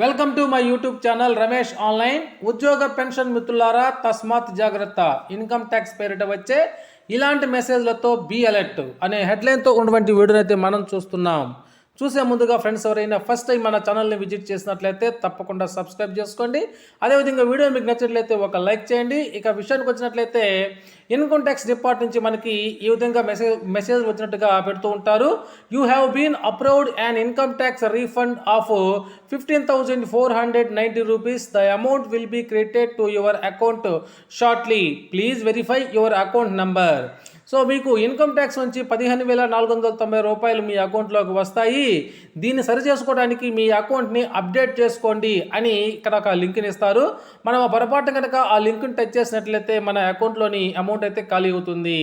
Welcome to my YouTube channel Ramesh online ఉద్యోగ pension మిత్రులారా తస్మాత్ జాగ్రత్త. ఇన్కమ్ ట్యాక్స్ పేరిట వచ్చే ఇలాంటి మెసేజ్లతో బీ అలర్ట్ అనే హెడ్లైన్తో ఉన్నటువంటి వీడియోనైతే మనం చూస్తున్నాం. చూసే ముందుగా ఫ్రెండ్స్ ఎవరైనా ఫస్ట్ టైం మన ఛానల్ని విజిట్ చేసినట్లయితే తప్పకుండా సబ్స్క్రైబ్ చేసుకోండి. అదేవిధంగా వీడియో మీకు నచ్చినట్లయితే ఒక లైక్ చేయండి. ఇక విషయానికి వచ్చినట్లయితే ఇన్కమ్ ట్యాక్స్ డిపార్ట్ నుంచి మనకి ఈ విధంగా మెసేజ్ మెసేజ్ వచ్చినట్టుగా పెడుతూ ఉంటారు. You have been approved and income tax refund of fifteen thousand four hundred ninety rupees the amount will be created to your account shortly please verify your account number so మీకు income tax నుంచి పదిహేను వేల నాలుగు వందల తొంభై రూపాయలు మీ అకౌంట్లోకి వస్తాయి. దీన్ని సరి చేసుకోవడానికి మీ అకౌంట్ని అప్డేట్ చేసుకోండి అని ఇక్కడ ఒక లింక్ని ఇస్తారు. మనం ఆ పొరపాటు కనుక ఆ లింక్ని టచ్ చేసినట్లయితే మన అకౌంట్లోని అమౌంట్ అయితే ఖాళీ అవుతుంది.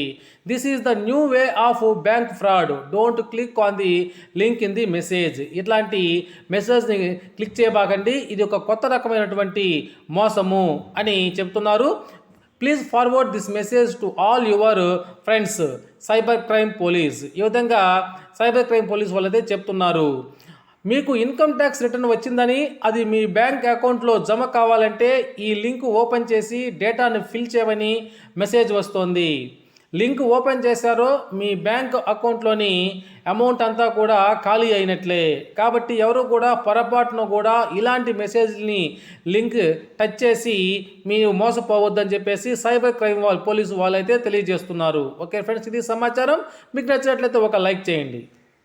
This is the new way of bank fraud don't click on the link in the message ఇట్లాంటి మెసేజ్ని క్లిక్ చేయబాకండి. ఇది ఒక కొత్త రకమైనటువంటి మోసము అని చెప్తున్నారు. Please forward this message to all your friends cyber crime police ఈ విధంగా సైబర్ క్రైమ్ పోలీస్ వాళ్ళైతే చెప్తున్నారు. మీకు ఇన్కమ్ ట్యాక్స్ రిటర్న్ వచ్చిందని అది మీ బ్యాంక్ అకౌంట్లో జమ కావాలంటే ఈ లింక్ ఓపెన్ చేసి డేటాను ఫిల్ చేయమని మెసేజ్ వస్తోంది. లింక్ ఓపెన్ చేశారో మీ బ్యాంక్ అకౌంట్లోని అమౌంట్ అంతా కూడా ఖాళీ అయినట్లే. కాబట్టి ఎవరు కూడా పొరపాటును కూడా ఇలాంటి మెసేజ్ని లింక్ టచ్ చేసి మీరు మోసపోవద్దని చెప్పేసి సైబర్ క్రైమ్ వాళ్ళు పోలీసు వాళ్ళైతే తెలియజేస్తున్నారు. ఓకే ఫ్రెండ్స్ ఇది సమాచారం. మీకు నచ్చినట్లయితే ఒక లైక్ చేయండి.